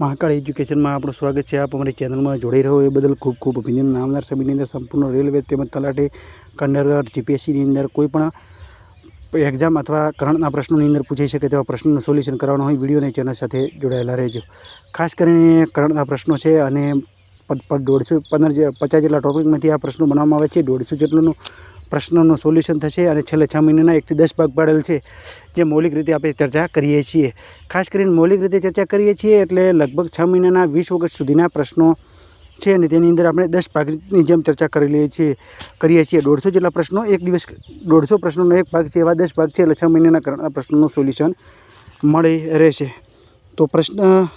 મહાકાળ એજ્યુકેશનમાં આપણું સ્વાગત છે. આપ અમારી ચેનલમાં જોડાઈ રહ્યો એ બદલ ખૂબ ખૂબ અભિનંદન. નામદાર સમયની અંદર સંપૂર્ણ રેલવે તેમજ તલાટી કંડરગઢ જીપીએસસીની અંદર કોઈ પણ એક્ઝામ અથવા કરંટના પ્રશ્નોની અંદર પૂછાઈ શકે તેવા પ્રશ્નોનું સોલ્યુશન કરવાનું હોય વિડીયોની ચેનલ સાથે જોડાયેલા રહેજો. ખાસ કરીને કરંટના પ્રશ્નો છે અને દોઢસો પંદર પચાસ જેટલા ટોપિકમાંથી આ પ્રશ્નો બનાવવામાં આવે છે. દોઢસો જેટલુંનું પ્રશ્નોનું સોલ્યુશન થશે અને છેલ્લે છ મહિનાના એકથી દસ ભાગ પાડેલ છે, જે મૌલિક રીતે આપણે ચર્ચા કરીએ છીએ. ખાસ કરીને મૌલિક રીતે ચર્ચા કરીએ છીએ એટલે લગભગ છ મહિનાના વીસ ઓગસ્ટ સુધીના પ્રશ્નો છે અને તેની અંદર આપણે દસ ભાગની જેમ ચર્ચા કરી લઈએ છીએ, કરીએ છીએ. દોઢસો જેટલા પ્રશ્નો, એક દિવસ દોઢસો પ્રશ્નોનો એક ભાગ છે એવા દસ ભાગ છે એટલે છ મહિનાના પ્રશ્નોનું સોલ્યુશન મળી રહેશે. તો પ્રશ્ન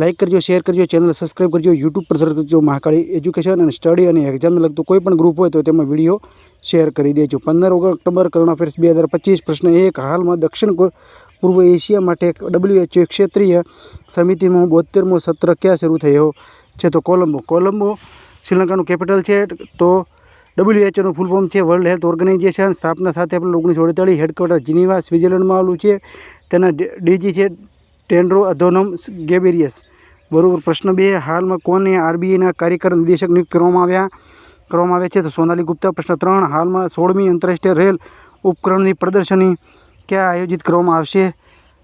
લાઇક કરજો, શેર કરજો ચેનલ સબસ્ક્રાઈબ કરજો, યુટ્યુબ પર સર્ચ કરજો મહાકાળી એજ્યુકેશન અને સ્ટડી અને એક્ઝામને લગતું કોઈ પણ ગ્રુપ હોય તો તેમાં વીડિયો શેર કરી દેજો. પંદર ઓક્ટોબર કરંટ અફેર્સ બે હજાર પચીસ, પ્રશ્ન એક, હાલમાં દક્ષિણ પૂર્વ એશિયા માટે ડબ્લ્યુએચઓ ક્ષેત્રીય સમિતિમાં બોતેરમો સત્ર ક્યાં શરૂ થયો છે તો કોલંબો. કોલંબો શ્રીલંકાનું કેપિટલ છે તો ડબલ્યુએચઓનું ફૂલ ફોર્મ છે વર્લ્ડ હેલ્થ ઓર્ગેનાઇઝેશન સ્થાપના સાથે આપણે ઓગણીસો અડતાળીસ હેડક્વાર્ટર જીનીવા, સ્વિટ્ઝરલેન્ડમાં આવેલું છે. તેના ડીજી છે ટેન્ડ્રો અધોનમ ગેબેરિયસ. બરોબર. પ્રશ્ન બે, હાલમાં કોને આરબીઆઈના કાર્યકર નિદેશક નિયુક્ત કરવામાં આવ્યા? કરવામાં આવ્યા છે તો સોનાલી ગુપ્તા. પ્રશ્ન ત્રણ, હાલમાં સોળમી આંતરરાષ્ટ્રીય રેલ ઉપકરણની પ્રદર્શની ક્યાં આયોજિત કરવામાં આવશે?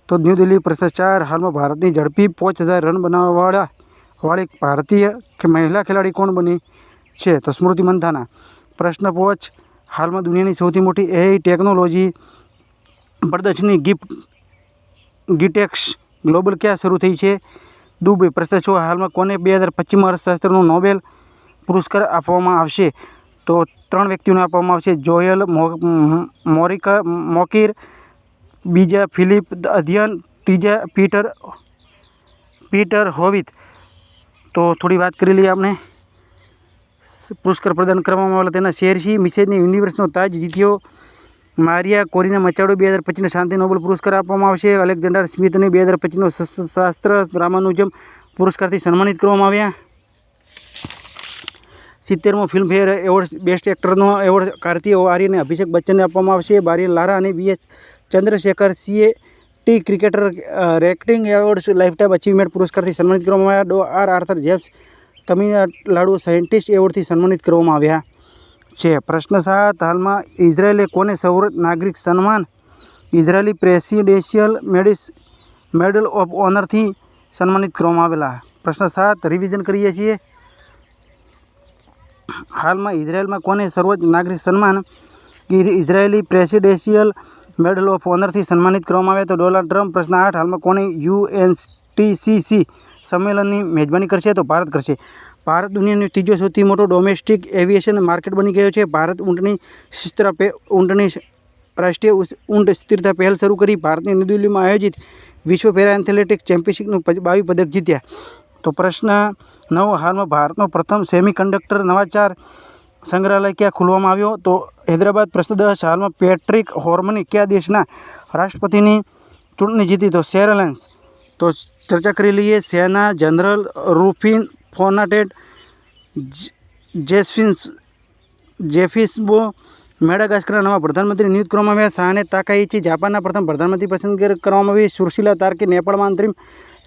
તો ન્યૂ દિલ્હી પ્રશ્ન ચાર, હાલમાં ભારતની ઝડપી પાંચ હજાર રન બનાવવાવાળા વાળી ભારતીય કે મહિલા ખેલાડી કોણ બની છે? તો સ્મૃતિ મંથાના પ્રશ્ન પાંચ, હાલમાં દુનિયાની સૌથી મોટી એઆઈ ટેકનોલોજી પ્રદર્શની ગિફ્ટ, ગીટેક્સ ગ્લોબલ ક્યાં શરૂ થઈ છે? દુબઈ પ્રશ્ન છો. હાલમાં કોને બે હજાર પચીસમાં અર્થશાસ્ત્રનો નોબેલ પુરસ્કાર આપવામાં આવશે? તો ત્રણ વ્યક્તિઓને આપવામાં આવશે. જોયલ મોરિકા, મોકીર, બીજા ફિલિપ અધ્યયન ત્રીજા પીટર પીટર હોવિત. તો થોડી વાત કરી લઈએ આપણે. પુરસ્કાર પ્રદાન કરવામાં આવેલા તેના શેરસી મિસેજની યુનિવર્સનો તાજ જીત્યો. મારિયા કોરીના મચાડો બે હજાર પચીસને શાંતિ નોબેલ પુરસ્કાર આપવામાં આવશે. અલેક્ઝાન્ડર સ્મિથને બે હજાર પચીસનો શાસ્ત્ર રામાનુજમ પુરસ્કારથી સન્માનિત કરવામાં આવ્યા. સિત્તેરમો ફિલ્મફેર એવોર્ડ બેસ્ટ એક્ટરનો એવોર્ડ કાર્તિક આર્યને અભિષેક બચ્ચનને આપવામાં આવશે. બારી લારા અને VS Chandrashekhar CEAT cricketer rating award lifetime achievement પુરસ્કારથી સન્માનિત કરવામાં આવ્યા. Dr R Arthur James Tamil Nadu scientist એવોર્ડથી સન્માનિત કરવામાં આવ્યા. છે. પ્રશ્ન સાત, હાલમાં ઇઝરાયેલે કોને સૌર નાગરિક સન્માન? ઇઝરાયેલી પ્રેસિડેન્શિયલ મેડિસ, મેડલ ઓફ ઓનરથી સન્માનિત કરવામાં આવેલા. પ્રશ્ન સાત, રિવિઝન કરીએ છીએ. હાલમાં ઇઝરાયેલમાં કોને સર્વોચ્ચ નાગરિક સન્માન? ઇઝરાયેલી પ્રેસિડેન્શિયલ મેડલ ઓફ ઓનરથી સન્માનિત કરવામાં આવ્યા તો ડોનાલ્ડ ટ્રમ્પ. પ્રશ્ન આઠ, હાલમાં કોને યુએનટીસીસી સંમેલનની મેજબાની કરશે તો ભારત કરશે. ભારત દુનિયાનો ત્રીજો સૌથી મોટો ડોમેસ્ટિક એવિએશન માર્કેટ બની ગયો છે. ભારત ઊંટની શિસ્તરા પે, ઊંટની રાષ્ટ્રીય ઊંટ સ્થિરતા પહેલ શરૂ કરી. ભારતની નવી દિલ્હીમાં આયોજિત વિશ્વ પેરા એથ્લેટિક ચેમ્પિયનશિપનું બાવી પદક જીત્યા. તો પ્રશ્ન નવ, હાલમાં ભારતનો પ્રથમ સેમિકન્ડક્ટર નવાચાર સંગ્રહાલય ક્યાં ખોલવામાં આવ્યો? તો હૈદરાબાદ પ્રશ્ન હાલમાં પેટ્રિક હોર્મની કયા દેશના રાષ્ટ્રપતિની ચૂંટણી જીતી? તો શેરલેન્સ તો ચર્ચા કરી લઈએ સેના, જનરલ, રૂફિન ફોનાટેડ જેસ્ફિન જેફિસબો, મેડાગાસ્કરના નવા પ્રધાનમંત્રી નિયુક્ત કરવામાં આવ્યા. શાહને તાકાઈચી જાપાનના પ્રથમ પ્રધાનમંત્રી પસંદ કરવામાં આવી. સુશીલા તાર્કે નેપાળમાં અંતરિમ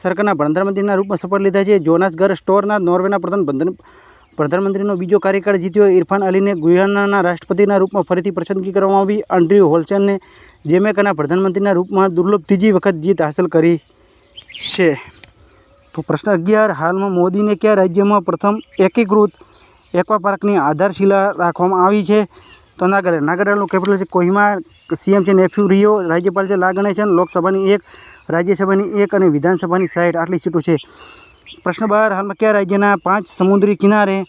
સરકારના પ્રધાનમંત્રીના રૂપમાં શપથ લીધા છે. જોનાસગર સ્ટોરના નોર્વેના પ્રધાન- પ્રધાનમંત્રીનો બીજો કાર્યકાળ જીત્યો. ઇરફાન અલીને ગુયાનાના રાષ્ટ્રપતિના રૂપમાં ફરીથી પસંદગી કરવામાં આવી. એન્ડ્રયુ હોલ્સનને જેમેકાના પ્રધાનમંત્રીના રૂપમાં દુર્લભ ત્રીજી વખત જીત હાંસલ કરી. છે. તો પ્રશ્ન અગિયાર, હાલમાં મોદીને કયા રાજ્યમાં પ્રથમ એકીકૃત એક્વા પાર્કની આધારશિલા રાખવામાં આવી છે? તો નાગાલેન્ડ નાગાલેન્ડનું કેપિટલ છે કોહિમા. સીએમ છે નેફ્યુ રિયો. રાજ્યપાલ છે લા છે લોકસભાની એક, રાજ્યસભાની એક અને વિધાનસભાની સાઠ આટલી સીટો છે. પ્રશ્ન બાર, હાલમાં કયા રાજ્યના પાંચ સમુદ્રી કિનારે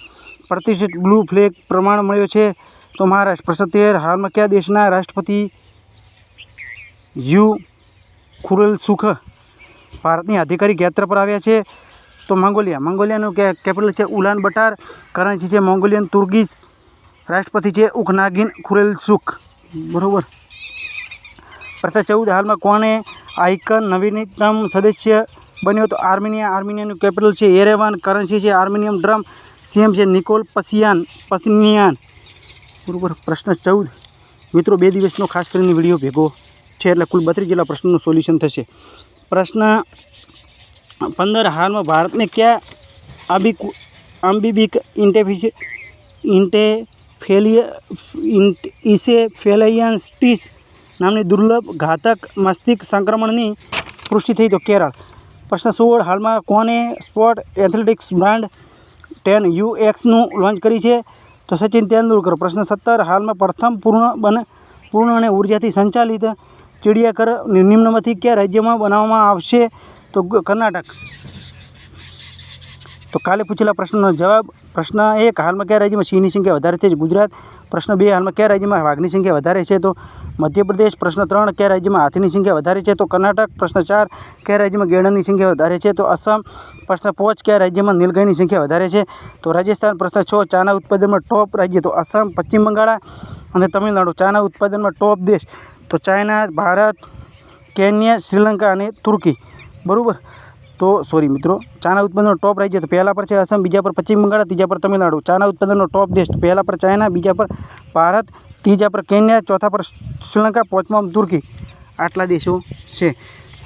પ્રતિષ્ઠિત બ્લુ ફ્લેગ પ્રમાણ મળ્યો છે? તો મહારાષ્ટ્ર, પ્રશ્ન તેર, હાલમાં કયા દેશના રાષ્ટ્રપતિ યુ. ખુરલ સુખ ભારતની આધિકારિક યાત્રા પર આવ્યા છે. તો મંગોલિયા, મંગોલિયાનું કેપિટલ છે ઉલાન બટાર, કરન્સી છે મોંગોલિયન તુર્ગીઝ રાષ્ટ્રપતિ છે ઉખનાગીન ખુરેલ સુખ. બરાબર? પ્રથા ચૌદ, હાલમાં કોણે આઇકન નવીનતમ સદસ્ય બન્યો તો આર્મેનિયા, આર્મેનિયાનું કેપિટલ છે એરેવાન, કરન્સી છે આર્મેનિયમ ડ્રમ, સીએમ છે નિકોલ પસિયાન, પસિનિયાન. બરાબર? પ્રશ્ન ચૌદ. મિત્રો, બે દિવસનો ખાસ કરીને વીડિયો ભેગો છે એટલે કુલ બત્રીસ જેટલા પ્રશ્નોનું સોલ્યુશન થશે. પ્રશ્ન પંદર હાલમાં ભારતને કયા આબિક આંબીબિક ઇન્ટેફિશ ઇસે ઇસેફેલિયન્સ્ટિસ નામની દુર્લભ ઘાતક મસ્તિષ્ક સંક્રમણની પુષ્ટિ થઈ તો કેરળ. પ્રશ્ન સોળ, હાલમાં કોને sport athletics brand ten U એક્સનું launch કરી છે? તો સચિન તેંડુલકર. પ્રશ્ન સત્તર, હાલમાં પ્રથમ પૂર્ણ બન, પૂર્ણ અને ઉર્જાથી સંચાલિત ચિડિયાઘર નિમ્નમાંથી કયા રાજ્યમાં બનાવવામાં આવશે? તો કર્ણાટક. તો કાલે પૂછેલા પ્રશ્નનો જવાબ, પ્રશ્ન એક, હાલમાં કયા રાજ્યમાં સિંહની સંખ્યા વધારે છે? ગુજરાત. પ્રશ્ન બે, હાલમાં કયા રાજ્યમાં વાઘની સંખ્યા વધારે છે? તો મધ્યપ્રદેશ. પ્રશ્ન ત્રણ, કયા રાજ્યમાં હાથીની સંખ્યા વધારે છે? તો કર્ણાટક. પ્રશ્ન ચાર, કયા રાજ્યમાં ગેડાની સંખ્યા વધારે છે? તો અસમ પ્રશ્ન પાંચ, કયા રાજ્યમાં નીલગાયની સંખ્યા વધારે છે? તો રાજસ્થાન. પ્રશ્ન છ, ચાના ઉત્પાદનમાં ટોપ રાજ્ય તો આસામ, પશ્ચિમ બંગાળ અને તમિલનાડુ. ચાના ઉત્પાદનમાં ટોપ દેશ. તો ચાઇના, ભારત, કેન્યા, શ્રીલંકા અને તુર્કી. બરાબર? તો સોરી મિત્રો ચાના ઉત્પાદનનો ટોપ રાજ્ય તો પહેલા પર છે આસામ, બીજા પર પશ્ચિમ બંગાળ, ત્રીજા પર તમિલનાડુ. ચાના ઉત્પાદનનો ટોપ દેશ. પહેલાં પર ચાઇના, બીજા પર ભારત, ત્રીજા પર કેન્યા, ચોથા પર શ્રીલંકા, પાંચમા તુર્કી. આટલા દેશો છે.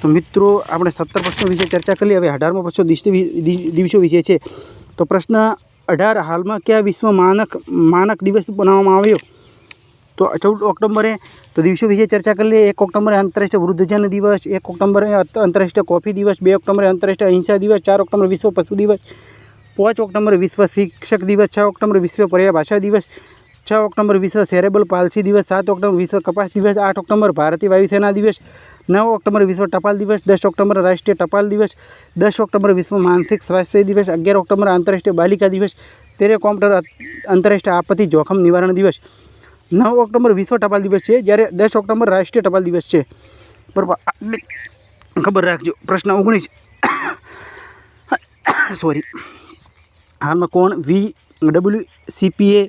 તો મિત્રો, આપણે સત્તર પ્રશ્નો વિશે ચર્ચા કરી. હવે અઢારમો પ્રશ્નો દિવસો વિશે છે. તો પ્રશ્ન અઢાર, હાલમાં કયા વિશ્વ માનક માનક દિવસ બનાવવામાં આવ્યો? તો ચૌદ ઓક્ટોબરે તો દિવસો વિશે ચર્ચા કરી લઈએ. એક ઓક્ટોબરે આંતરરાષ્ટ્રીય વૃદ્ધજન દિવસ, એક ઓક્ટોબરે આંતરરાષ્ટ્રીય કોફી દિવસ, બે ઓક્ટોબરે આંતરરાષ્ટ્રીય અહિંસા દિવસ, ચાર ઓક્ટોબર વિશ્વ પશુ દિવસ, પાંચ ઓક્ટોબરે વિશ્વ શિક્ષક દિવસ, છ ઓક્ટોબર વિશ્વ પર્યા ભાષા દિવસ, છ ઓક્ટોબર વિશ્વ સેરેબલ પાલસી દિવસ, સાત ઓક્ટોબર વિશ્વ કપાસ દિવસ, આઠ ઓક્ટોબર ભારતીય વાયુસેના દિવસ, નવ ઓક્ટોબર વિશ્વ ટપાલ દિવસ, દસ ઓક્ટોબર રાષ્ટ્રીય ટપાલ દિવસ, દસ ઓક્ટોબર વિશ્વ માનસિક સ્વાસ્થ્ય દિવસ, અગિયાર ઓક્ટોબર આંતરરાષ્ટ્રીય બાલિકા દિવસ, તેર ઓક્ટોબર આંતરરાષ્ટ્રીય આપત્તિ જોખમ નિવારણ દિવસ નવ ઓક્ટોબર વિશ્વ ટપાલ દિવસ છે, જ્યારે દસ ઓક્ટોબર રાષ્ટ્રીય ટપાલ દિવસ છે. બરાબર ખબર રાખજો. પ્રશ્ન ઓગણીસ. સોરી હાલમાં કોણ V W CPA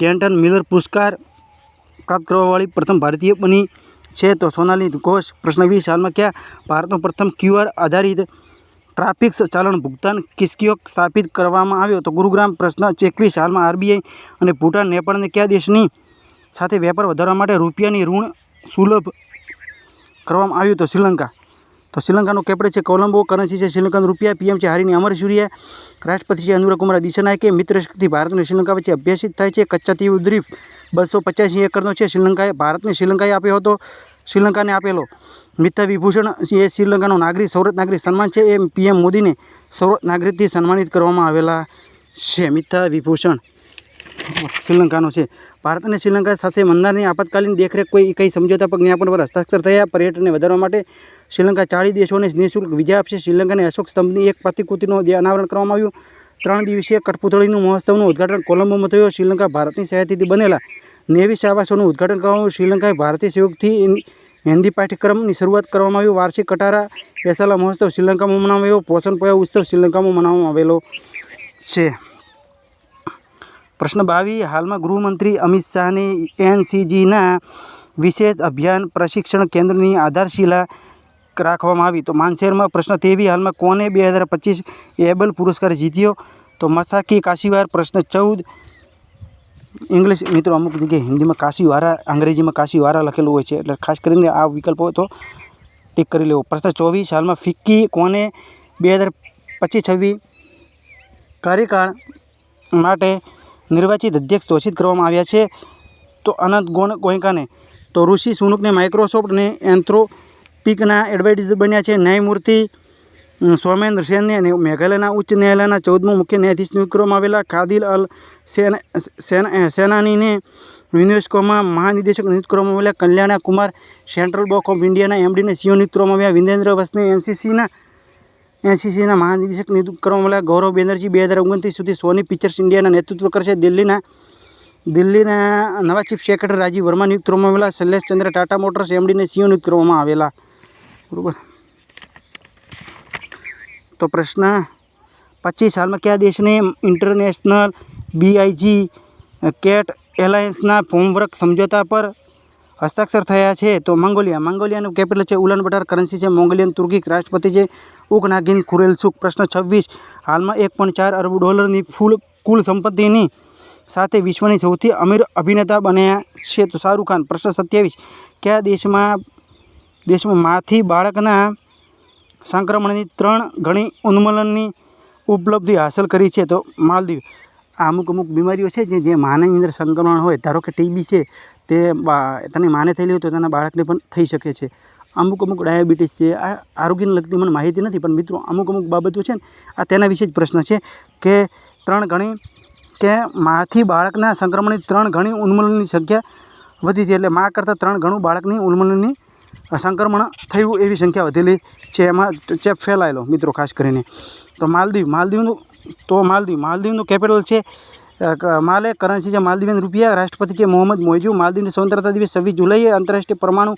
Kenton Miller પુરસ્કાર પ્રાપ્ત કરવાવાળી પ્રથમ ભારતીય બની છે? તો સોનાલી ઘોષ, પ્રશ્ન વીસ. હાલમાં ક્યાં ભારતનો પ્રથમ ક્યુઆર આધારિત ટ્રાફિક ચાલન ભુગતાન કિસ્કીઓ સ્થાપિત કરવામાં આવ્યો? તો ગુરુગ્રામ પ્રશ્ન એકવીસ હાલમાં આરબીઆઈ અને ભૂટાન નેપાળને કયા દેશની સાથે વેપાર વધારવા માટે રૂપિયાની ઋણ સુલભ કરવામાં આવ્યું તો શ્રીલંકા. તો શ્રીલંકાનો કેપ્ટન છે કોલંબો, કરન્સી છે શ્રીલંકાનું રૂપિયા, પીએમ છે હારીની અમર સૂર્ય, રાષ્ટ્રપતિ છે અનુરા કુમાર દિશાનાયકે, મિત્ર શક્તિ ભારત અને શ્રીલંકા વચ્ચે અભ્યાસિત થાય છે. કચ્છાતી ઉદ્રીફ બસો પચાસી એકરનો છે. શ્રીલંકાએ ભારતને શ્રીલંકાએ આપ્યો હતો. શ્રીલંકાને આપેલો. મિથ્યા વિભૂષણ એ શ્રીલંકાનો નાગરિક, સૌરત નાગરિક સન્માન છે. એ પીએમ મોદીને સૌરત નાગરિકથી સન્માનિત કરવામાં આવેલા છે. મિથ્યા વિભૂષણ શ્રીલંકાનો છે. ભારત અને શ્રીલંકા સાથે મંદારની આપાતકાલીન દેખરેખ કોઈ કઈ સમજોતા પર જ્ઞાપન પર હસ્તાક્ષર થયા. પર્યટનને વધારવા માટે શ્રીલંકા ચાળી દેશોને નિઃશુલ્ક વિઝા આપશે. શ્રીલંકાને અશોક સ્તંભની એક પ્રતિકૃતિનું અનાવરણ કરવામાં આવ્યું. ત્રણ દિવસીય કઠપુતળીનું મહોત્સવનું ઉદઘાટન કોલંબોમાં થયું. શ્રીલંકા ભારતની સહાયથી બનેલા નેવી આવાસોનું ઉદ્ઘાટન કરવામાં શ્રીલંકાએ ભારતીય સહયોગથી હિન્દી પાઠ્યક્રમની શરૂઆત કરવામાં આવ્યું વાર્ષિક કટારા એસાલા મહોત્સવ શ્રીલંકામાં મનાવાયો. પોષણ પયા ઉત્સવ શ્રીલંકામાં મનાવવામાં આવેલો છે. પ્રશ્ન બાવી હાલમાં ગૃહમંત્રી અમિત શાહને એનસીજીના વિશેષ અભિયાન પ્રશિક્ષણ કેન્દ્રની આધારશિલા રાખવામાં આવી. તો માનસેરમાં પ્રશ્ન તેવી હાલમાં કોને બે હજાર પચીસ એબલ પુરસ્કાર જીત્યો? તો મસાકી કાશીવાર પ્રશ્ન ચૌદ. ઇંગ્લિશ મિત્રો અમુક જગ્યાએ હિન્દીમાં કાશીવારા, અંગ્રેજીમાં કાશીવારા લખેલું હોય છે. એટલે ખાસ કરીને આ વિકલ્પ હોય તો ટીક કરી લેવો. પ્રશ્ન ચોવીસ. હાલમાં ફિક્કી કોને બે હજાર પચીસ છવ્વીસ કાર્યકાળ માટે નિર્વાચિત અધ્યક્ષ ઘોષિત કરવામાં આવ્યા છે. તો અનંત ગોણ ગોયંકાને તો ઋષિ સુનુકને માઇક્રોસોફ્ટ અને એન્થ્રોપિકના એડવાઇઝર બન્યા છે. ન્યાયમૂર્તિ સોમેન્દ્ર સેનને અને મેઘાલયના ઉચ્ચ ન્યાયાલયના ચૌદમું મુખ્ય ન્યાયાધીશ નિયુક્ત કરવામાં આવેલા ખાદિલ અલ સેન, સેન- સેનાનીને યુનેસ્કોમાં મહાનિદેશક નિયુક્ત કરવામાં આવેલા Kalyana Kumar, central bank of ઇન્ડિયાના એમડીને સીઓ નિયુક્ત કરવામાં આવ્યા. વિરેન્દ્ર વસને એનસીસીના એનસીસીના મહાનિદેશક નિયુક્ત કરવામાં આવેલા ગૌરવ બેનર્જી બે હજાર ઓગણત્રીસ સુધી સોની પિક્ચર્સ ઇન્ડિયાના નેતૃત્વ કરશે. દિલ્હીના દિલ્હીના નવા ચીફ સેક્રેટરી રાજીવ વર્મા નિયુક્ત કરવામાં આવેલા, શૈલેષ ચંદ્ર ટાટા મોટર્સ એમડીને સીઓ નિયુક્ત કરવામાં આવેલા. બરાબર. તો પ્રશ્ન પચીસ હાલમાં કયા દેશને ઇન્ટરનેશનલ બીઆઈજી, કેટ એલાયન્સના ફોર્મવર્ક સમજોતા પર હસ્તાક્ષર થયા છે તો મંગોલિયા. મંગોલિયાનું કેપિટલ છે ઉલાનબટાર કરન્સી છે મોંગોલિયન તુર્કીક રાષ્ટ્રપતિ છે ઉકનાગિન ખુરેલસુક પ્રશ્ન છવ્વીસ, હાલમાં એક અરબ ડોલરની ફૂલ, કુલ સંપત્તિની સાથે વિશ્વની સૌથી અમીર અભિનેતા બન્યા છે તો શાહરૂખ ખાન. પ્રશ્ન સત્યાવીસ, કયા દેશમાં દેશમાં માથી બાળકના સંક્રમણની ત્રણ ગણી ઉન્મૂલનની ઉપલબ્ધિ હાંસલ કરી છે? તો માલદીવ. આ અમુક અમુક બીમારીઓ છે જે જે માની અંદર સંક્રમણ હોય, ધારો કે ટીબી છે તે તેની માને થયેલી હોય તો તેના બાળકને પણ થઈ શકે છે. અમુક અમુક ડાયાબિટીસ છે, આ આરોગ્યને લગતી મને માહિતી નથી, પણ મિત્રો અમુક અમુક બાબતો છે ને, આ તેના વિશે જ પ્રશ્ન છે કે ત્રણ ગણી, કે માથી બાળકના સંક્રમણની ત્રણ ગણી ઉન્મૂલનની સંખ્યા વધી છે એટલે મા કરતાં ત્રણ ગણું બાળકની ઉન્મૂલનની સંક્રમણ થયું એવી સંખ્યા વધેલી છે, એમાં ચેપ ફેલાયેલો મિત્રો ખાસ કરીને. તો માલદીવ, માલદીવનું તો માલદીવ, માલદીવનું કેપિટલ છે માલે કરન્સી છે માલદીવના રૂપિયા, રાષ્ટ્રપતિ છે મોહમ્મદ મોઇજુ. માલદીવની સ્વતંત્રતા દિવસ છવ્વીસ જુલાઈએ આંતરરાષ્ટ્રીય પરમાણુ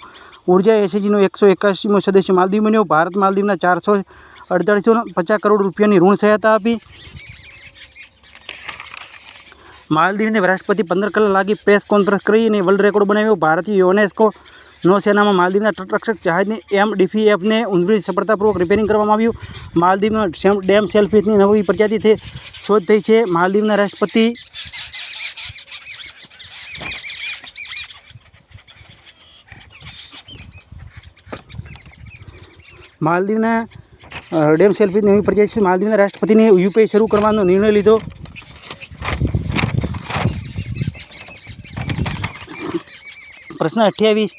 ઊર્જા એસએજીનો એકસો એકાસીમો સદસ્ય માલદીવ બન્યો. ભારત માલદીવના ચારસો અડતાળીસો પચાસ કરોડ રૂપિયાની ઋણ સહાયતા આપી. માલદીવને રાષ્ટ્રપતિ પંદર કલાક લાગી પ્રેસ કોન્ફરન્સ કરી અને વર્લ્ડ રેકોર્ડ બનાવ્યો. ભારતીય યુનેસ્કો નૌસેનામાં માલદીવના તટરક્ષક જહાજની એમ ડીફીએફને ઉંદરી સફળતાપૂર્વક રિપેરિંગ કરવામાં આવ્યું. માલદીવમાં સેમ- ડેમ સેલ્ફીની નવી પ્રજાતિ થઈ શોધ થઈ છે. માલદીવના રાષ્ટ્રપતિ માલદીવના ડેમ સેલ્ફીની નવી પ્રજાતિ માલદીવના રાષ્ટ્રપતિને યુપીઆઈ શરૂ કરવાનો નિર્ણય લીધો. પ્રશ્ન અઠ્યાવીસ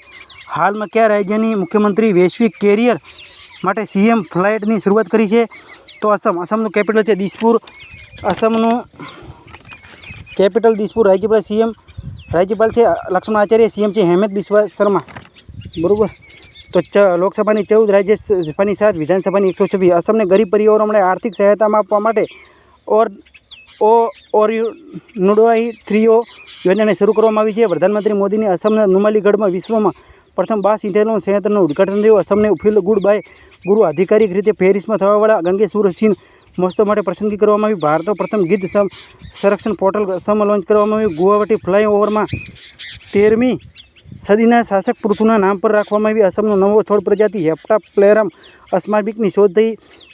હાલમાં કયા રાજ્યની મુખ્યમંત્રી વૈશ્વિક કેરિયર માટે સીએમ ફ્લાઇટની શરૂઆત કરી છે? તો અસમ અસમનું કેપિટલ છે દિસપુર. અસમનું કેપિટલ દિસપુર. રાજ્યપાલ સીએમ, રાજ્યપાલ છે લક્ષ્મણ આચાર્ય, સીએમ છે હેમંત બિસ્વા શર્મા. બરાબર? તો ચ, લોકસભાની ચૌદ, રાજ્યસભાની સાત, વિધાનસભાની એકસો છવ્વીસ. અસમને ગરીબ પરિવારો માટે આર્થિક સહાયતામાં આપવા માટે ઓર, ઓ ઓર્યુનોડોઆઈ થ્રીઓ યોજનાને શરૂ કરવામાં આવી છે. પ્રધાનમંત્રી મોદીની અસમના નુમાલીગઢમાં વિશ્વમાં પ્રથમ બાસ ઇથેનોલ સંયંત્રનું ઉદ્ઘાટન થયું. અસમને ફીલ ગુડ બાય ગુરુ આધિકારિક રીતે પેરિસમાં થવાવાળા ગંગે સિંહ મહોત્સવ માટે પસંદગી કરવામાં આવી ભારતનો પ્રથમ ગીધ સમ, સંરક્ષણ પોર્ટલ અસમ લોન્ચ કરવામાં આવ્યું. ગુવાહાટી ફ્લાયઓવરમાં તેરમી સદીના શાસક પૃથુના નામ પર રાખવામાં આવી. અસમનો નવો છોડ પ્રજાતિ હેપ્ટા પ્લેરમ અસ્માર્બિકની શોધ થઈ.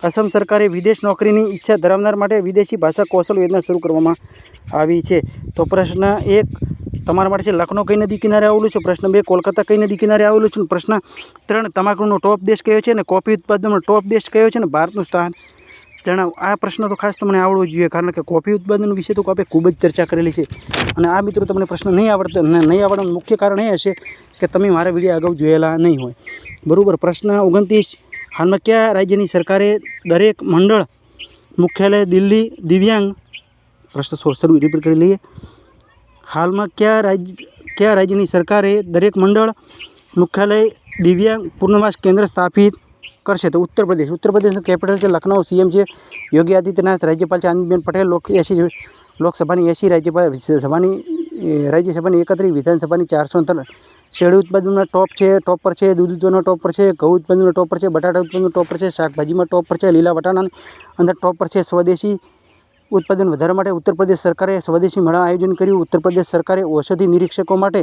અસમ સરકારે વિદેશ નોકરીની ઈચ્છા ધરાવનાર માટે વિદેશી ભાષા કૌશલ યોજના શરૂ કરવામાં આવી છે. તો પ્રશ્ન એક તમારા માટે છે લખનૌ કઈ નદી કિનારે આવેલું છે, પ્રશ્ન બે, કોલકાતા કઈ નદી કિનારે આવેલું છે પ્રશ્ન ત્રણ, તમાકુનો ટોપ દેશ કયો છે, અને કોફી ઉત્પાદનનો ટોપ દેશ કયો છે, અને ભારતનું સ્થાન જણાવો. આ પ્રશ્ન તો ખાસ તમને આવડવો જોઈએ, કારણ કે કોફી ઉત્પાદન વિશે તો આપણે ખૂબ જ ચર્ચા કરેલી છે. અને આ મિત્રો તમને પ્રશ્ન નહીં આવડતો, ન- નહીં આવડવાનું મુખ્ય કારણ એ હશે કે તમે મારા વીડિયો અગાઉ જોયેલા નહીં હોય. બરાબર, પ્રશ્ન ઓગણત્રીસ. હાલમાં કયા રાજ્યની સરકારે દરેક મંડળ, મુખ્યાલય, દિલ્હી, દિવ્યાંગ, પ્રશ્ન સોર શરૂ રિપીટ કરી લઈએ. હાલમાં કયા રાજ્ય કયા રાજ્યની સરકારે દરેક મંડળ મુખ્યાલય દિવ્યાંગ પૂર્ણવાસ કેન્દ્ર સ્થાપિત કરશે? તો ઉત્તર પ્રદેશ. ઉત્તર પ્રદેશનું કેપિટલ છે લખનઉ. સીએમ છે યોગી આદિત્યનાથ. રાજ્યપાલ છે આનંદીબેન પટેલ. લોક એસી લોકસભાની એસી, રાજ્યપાલ સભાની રાજ્યસભાની એકત્રીસ, વિધાનસભાની ચારસો શેરડી ઉત્પાદનના ટોપ છે, ટોપ પર છે, દૂધ ઉત્પાદનમાં ટોપ પર છે, ઘઉં ઉત્પાદનમાં ટોપ પર છે, બટાટા ઉત્પાદનનો ટોપ પર છે, શાકભાજીમાં ટોપ પર છે, લીલા વટાણાની અંદર ટોપ પર છે, સ્વદેશી ઉત્પાદન વધારવા માટે ઉત્તર પ્રદેશ સરકારે સ્વદેશી મેળા આયોજન કર્યું. ઉત્તર પ્રદેશ સરકારે ઔષધિ નિરીક્ષકો માટે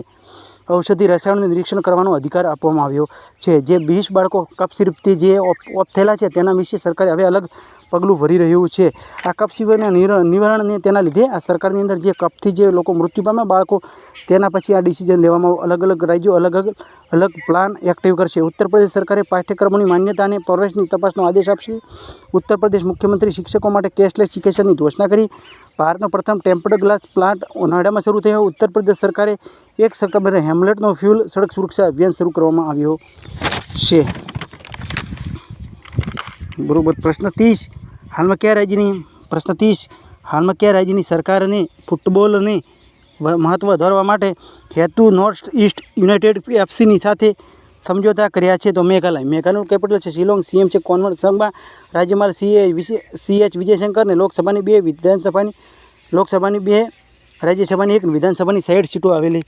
ઔષધિ રસાયણનું નિરીક્ષણ કરવાનો અધિકાર આપવામાં આવ્યો છે. જે વીસ બાળકો કપ સિરપથી જે ઓફ થયેલા છે તેના વિશે સરકારે હવે અલગ પગલું ભરી રહ્યું છે. આ કપ સિવાયના નિવારણને તેના લીધે આ સરકારની અંદર જે કપથી જે લોકો મૃત્યુ પામે બાળકો, તેના પછી આ ડિસિઝન લેવામાં અલગ અલગ રાજ્યો અલગ અલગ અલગ પ્લાન એક્ટિવ કરશે. ઉત્તર પ્રદેશ સરકારે પાઠ્યક્રમોની માન્યતા અને પ્રવેશની તપાસનો આદેશ આપશે. ઉત્તર પ્રદેશ મુખ્યમંત્રી શિક્ષકો માટે કેશલેસ શિક્ષણની ઘોષણા કરી. ભારતનો પ્રથમ ટેમ્પર્ડ ગ્લાસ પ્લાન્ટ નોઈડામાં શરૂ થયો. ઉત્તર પ્રદેશ સરકારે એક સપ્ટેમ્બરે હેમલેટનો ફ્યુલ સડક સુરક્ષા અભિયાન શરૂ કરવામાં આવ્યો છે. બરોબર, પ્રશ્ન ત્રીસ. હાલમાં કયા રાજ્યની, પ્રશ્ન ત્રીસ. હાલમાં કયા રાજ્યની સરકારને ફૂટબોલને મહત્ત્વ વધારવા માટે હેતુ નોર્થ ઇસ્ટ યુનાઇટેડ એફસીની સાથે સમજોતા કર્યા છે તો મેઘાલય. મેઘાલયનું કેપિટલ છે શિલોંગ. સીએમ છે કોન્વર્ટ સંઘમાં. રાજ્યપાલ સીએ સી એચ વિજયશંકર ને લોકસભાની બે, વિધાનસભાની, લોકસભાની બે, રાજ્યસભાની એક વિધાનસભાની સાઈઠ સીટો આવેલી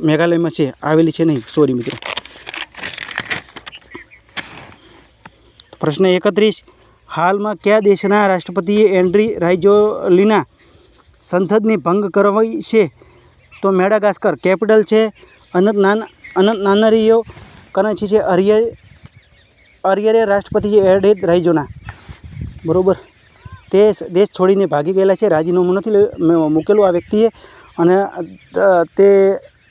મેઘાલયમાં છે. આવેલી છે નહીં. સોરી મિત્રો. પ્રશ્ન એકત્રીસ. હાલમાં કયા દેશના રાષ્ટ્રપતિએ એન્ડ્રી રાઇજોલીના સંસદની ભંગ કરવી છે? તો મેડાગાસ્કર, કેપિટલ છે અનંત કરન્સી છે અરિયર અરિયરે રાષ્ટ્રપતિ છે એડેડ રાઇજોના બરાબર? તે દેશ છોડીને ભાગી ગયેલા છે રાજીનામું નથી મૂકેલું આ વ્યક્તિએ અને તે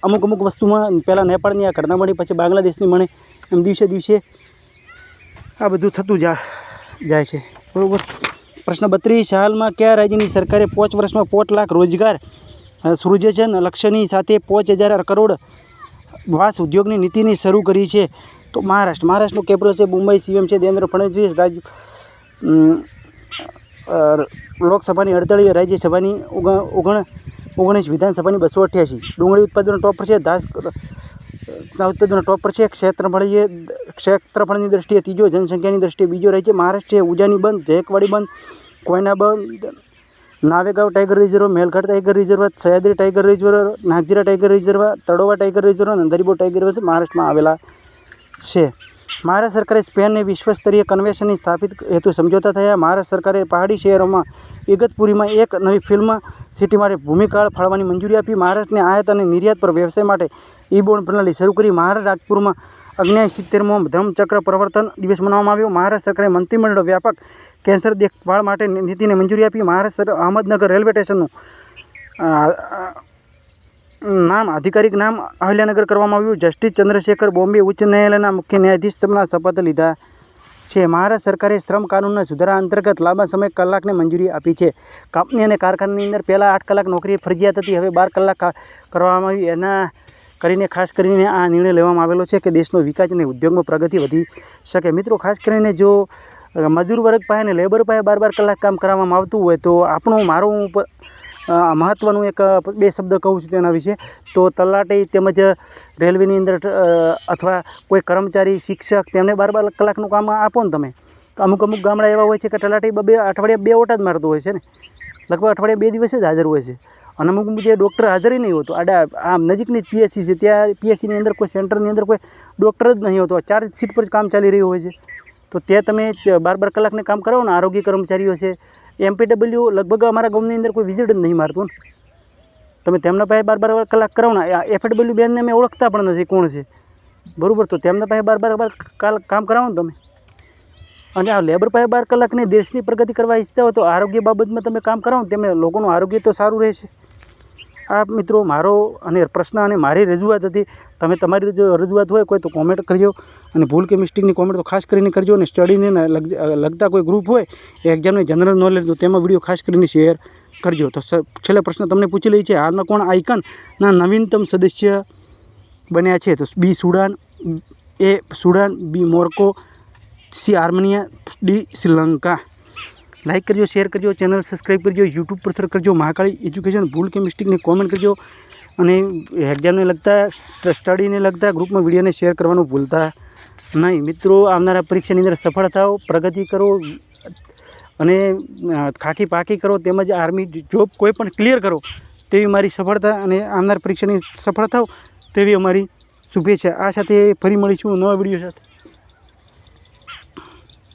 અમુક અમુક વસ્તુમાં પહેલાં નેપાળની આ ઘટના મળી પછી બાંગ્લાદેશની મળે એમ દિવસે દિવસે આ બધું થતું જા જાય છે બરાબર? પ્રશ્ન બત્રીસ હાલમાં કયા રાજ્યની સરકારે પાંચ વર્ષમાં પાંચ લાખ રોજગાર અ, સૃજન લક્ષ્યની સાથે પાંચ હજાર કરોડ વાસ ઉદ્યોગની નીતિની શરૂ કરી છે. તો મહારાષ્ટ્ર, મહારાષ્ટ્રનું કેપિટલ છે મુંબઈ, સીએમ છે દેવેન્દ્ર ફડણવીસ, રાજ લોકસભાની અડતાળીસ રાજ્યસભાની ઓગણ ઓગણ ઓગણીસ, વિધાનસભાની બસો અઠ્યાસી. ડુંગળી ઉત્પાદન ટોપ પર છે ઘાસ ઉત્પાદનનો ઉત્પાદન ટોપ પર છે, ક્ષેત્રફળીય, ક્ષેત્રફળની દ્રષ્ટિએ ત્રીજો જનસંખ્યાની દ્રષ્ટિએ બીજો રાજ્ય મહારાષ્ટ્ર છે, ઉજાની બંધ જયકવાડી બંધ, કોયના બંધ Navegaon tiger reserve, Melghat tiger reserve, Sahyadri tiger reserve, Nagzira tiger reserve, Tadoba tiger reserve નંદરીબો tiger reserve મહારાષ્ટ્રમાં આવેલા છે. મહારાષ્ટ્ર સરકારે સ્પેનને વિશ્વસ્તરીય કન્વેન્શનની સ્થાપિત હેતુ સમજોતા થયા. મહારાષ્ટ્ર સરકારે પહાડી શહેરોમાં ઇગતપુરીમાં એક નવી ફિલ્મ, સિટી માટે ભૂમિકાળ ફાળવાની મંજૂરી આપી. મહારાષ્ટ્રને આયાત અને નિર્યાત પર વ્યવસાય માટે ઈ બોન્ડ પ્રણાલી શરૂ કરી. મહારાષ્ટ્ર રાજપુરમાં અગ્નિયાય સિત્તેરમો ધર્મચક્ર પ્રવર્તન દિવસ મનાવવામાં આવ્યો. મહારાષ્ટ્ર સરકારે મંત્રીમંડળ વ્યાપક કેન્સર દેખભાળ માટે નીતિને મંજૂરી આપી. મહારાષ્ટ્ર અહમદનગર રેલવે સ્ટેશનનું નામ, આધિકારિક નામ અહલ્યાનગર કરવામાં આવ્યું. જસ્ટિસ ચંદ્રશેખર બોમ્બે ઉચ્ચ ન્યાયાલયના મુખ્ય ન્યાયાધીશના શપથ લીધા છે. મહારાષ્ટ્ર સરકારે શ્રમ કાનૂનના સુધારા અંતર્ગત લાંબા સમય કલાકને મંજૂરી આપી છે. કંપની અને કારખાનાની અંદર પહેલાં આઠ કલાક નોકરી ફરજિયાત હતી. હવે બાર કલાક કરવામાં આવી. એના કરીને ખાસ કરીને આ નિર્ણય લેવામાં આવેલો છે કે દેશનો વિકાસ અને ઉદ્યોગમાં પ્રગતિ વધી શકે. મિત્રો, ખાસ કરીને જો મજૂર વર્ગ પાસે અને લેબર પાસે બાર બાર કલાક કામ કરાવવામાં આવતું હોય તો આપણું, મારું ઉપર મહત્ત્વનું એક બે શબ્દ કહું છું તેના વિશે, તો તલાટી તેમજ રેલવેની અંદર અથવા કોઈ કર્મચારી, શિક્ષક તેમને બાર બાર કલાકનું કામ આપો ને તમે. અમુક અમુક ગામડા એવા હોય છે કે તલાટી બે અઠવાડિયા બે ઓટા જ મારતો હોય છે ને. લગભગ અઠવાડિયા બે દિવસ જ હાજર હોય છે. અને અમુક અમુક જે ડૉક્ટર હાજર નહીં હોતો. આડા આમ નજીકની જ પીએસસી છે, ત્યાં પીએસસીની અંદર કોઈ સેન્ટરની અંદર કોઈ ડૉક્ટર જ નહીં હોતો. ચાર સીટ પર જ કામ ચાલી રહ્યું હોય છે. તો ત્યાં તમે બાર બાર કલાકને કામ કરાવો ને, આરોગ્ય કર્મચારીઓ છે એમપીડબલ્યુ લગભગ અમારા ગામની અંદર કોઈ વિઝિટ જ નહીં મારતું તમે તેમના પાસે બાર બાર કલાક કરાવો ને એફએડબલ્યુ બેનને અમે ઓળખતા પણ નથી કોણ છે. બરાબર? તો તેમના પાસે બાર બાર બાર કામ કરાવો ને તમે. અને આ લેબર પાસે બાર કલાકની દેશની પ્રગતિ કરવા ઈચ્છતા હોય તો આરોગ્ય બાબતમાં તમે કામ કરાવો તેમને લોકોનું આરોગ્ય તો સારું રહેશે. આ મિત્રો મારો અને પ્રશ્ન અને મારી રજૂઆત હતી. તમે તમારી જો રજૂઆત હોય કોઈ તો કોમેન્ટ કરજો અને ભૂલ કે મિસ્ટેકની કોમેન્ટ તો ખાસ કરીને કરજો અને સ્ટડીને લગતા કોઈ ગ્રુપ હોય એ એક્ઝામની જનરલ નોલેજ તો તેમાં વીડિયો ખાસ કરીને શેર કરજો. તો છેલ્લા પ્રશ્ન તમને પૂછી લઈ છે. હાલમાં કોણ આઇકનના નવીનતમ સદસ્ય બન્યા છે? તો B Sudan, A Sudan, B Morocco, C Armenia D Sri Lanka. Like કરજો, શેર કરજો, ચેનલ સબસ્ક્રાઈબ કરજો, યુટ્યુબ પર સર્ચ કરજો, મહાકાળી એજ્યુકેશન, ભૂલ કે મિસ્ટેકને કોમેન્ટ કરજો અને એક્ઝામને લગતા સ્ટડીને લગતા ગ્રુપમાં વિડીયોને શેર કરવાનું ભૂલતા નહીં. મિત્રો, આવનારા પરીક્ષાની અંદર સફળ થાઓ પ્રગતિ કરો અને ખાખી પાકી કરો તેમજ આર્મી જોબ કોઈ પણ ક્લિયર કરો તેવી મારી સફળતા અને આવનાર પરીક્ષાની સફળ થાઓ તેવી અમારી શુભેચ્છા. આ સાથે ફરી મળીશું નવા વીડિયો સાથે.